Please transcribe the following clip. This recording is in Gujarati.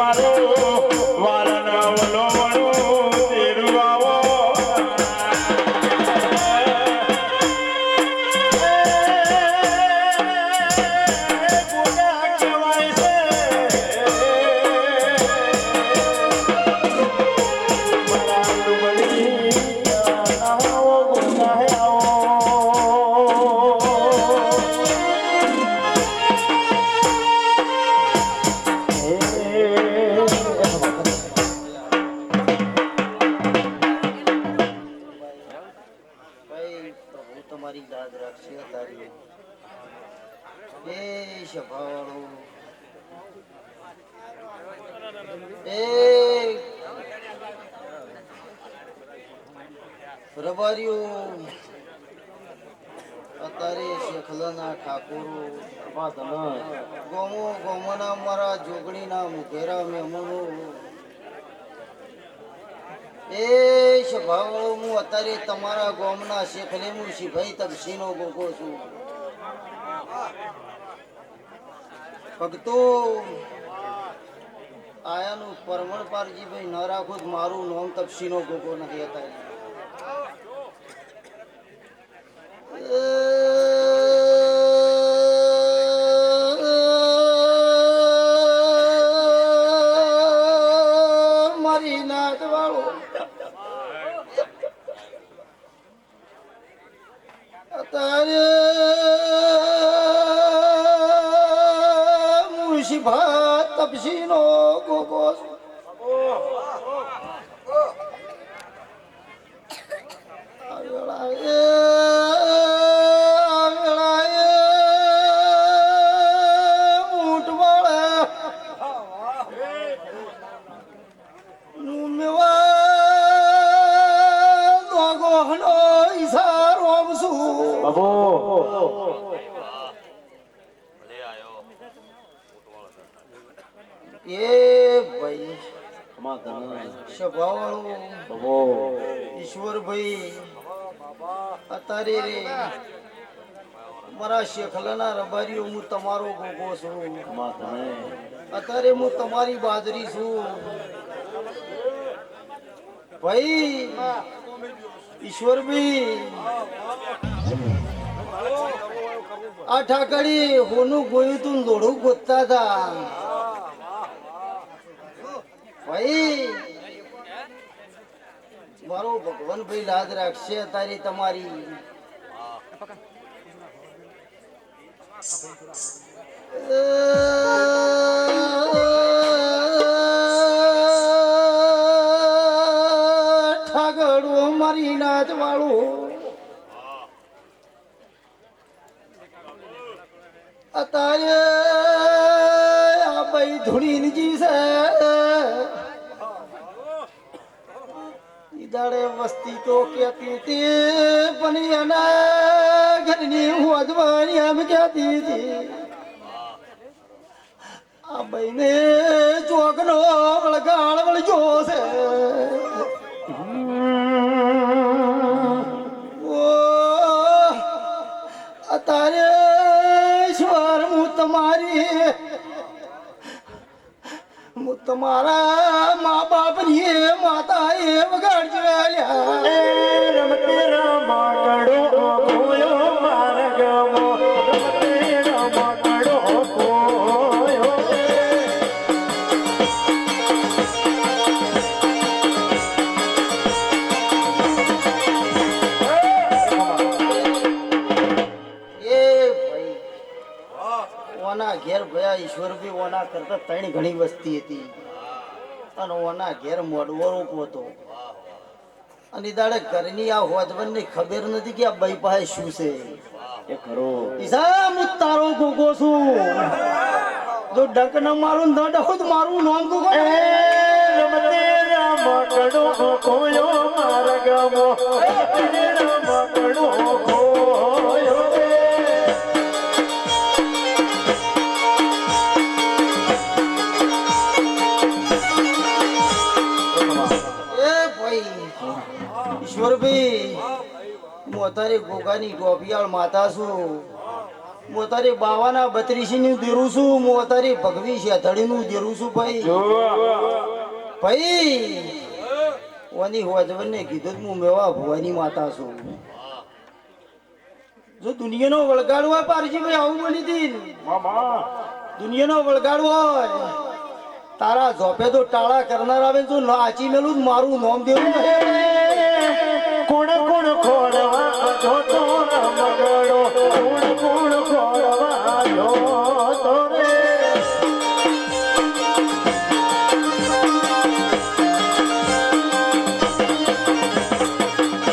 મારો. પ્રભુ યાદ રાખશે તારી એ સભાવાળો. એ રબારીઓ. અત્યારે શેખલાના ઠાકોરો. ગોમો ગોમોના મારા જોગણીના મુઘેરા મહેમાનો એ ભાવ હું અત્યારે તમારા ગામના શેખલે હું શિભાઈ તપસીનો ગોગો છું. ભક્તો, આયાનું પરમણ પારજીભાઈ ન રાખો જ મારું નામ તપસીનો ગોગો નથી, અત્યારે. મુશીભા તપસીનો ગોગો છું. આ વેળાએ, આ વેળાએ ઊંટ વાળે મેવા દોગોહનો ઈશારો આપશું. એ ભાઈ ઈશ્વરભાઈ અત્યારે રે. મારા શેખલાના રબારીઓ હું તમારો ગોગો છું. અત્યારે હું તમારી બાજરી છું. ભાઈ ઈશ્વરભાઈ આ ઠાકડી હોનું ગોયું તું લોઢું ગોતતા હતા ભાઈ, મારો ભગવાન ભાઈ લાજ રાખશે તારી તમારી. ઠાકડો મારી નાચ વાળું અત્યારે આ ભાઈ ધૂળીનજી છે. દાડે વસ્તી તો કેતી હતી, પણ એના ઘરની હું અજવાણી એમ કેતી હતી. આ ભાઈને ચોકનો વળગાળ વળજો છે અત્યારે ઈશ્વર હું તમારી હું તમારા મા બાપની માતા એ વગાડજો ઓના ઘેર ગયા ઈશ્વર બી ઓના કરતા ત્રણ ઘણી વસ્તી હતી. અને ઓના ઘેર મોડવો રોપ હતો. અને દાડે ઘરની આ હોજવનની ખબર નથી કે આ ભાઈ પાસે શું છે. એ ખરો. ઈસા હું તારો ગોગો છું. જો ડંક ન મારું ન ડહું તો મારું નામ તો એ રમતે રમકડો ગોયો માર્ગમો ગામો. રમકડો ઈશ્વરભાઈ, હું અત્યારે ગોગાની ગોપિયાળ માતા છું. મોતારી બાવાના બત્રીસીનું દેરું છું. મોતારી ભગવી શેથડીનું દેરું છું ભાઈ. ભાઈ, ઓની હોજવનને કીધું હું મેવા ભવાની માતા છું. જો દુનિયાનો વળગાડ હોય પારજીભાઈ આવું બની હતી. દુનિયાનો વળગાડ હોય. તારા ઝોપે તો ટાળા કરનાર આવે જો નાચી મેલું મારું નોમ દેવું નહીં. কোন কোন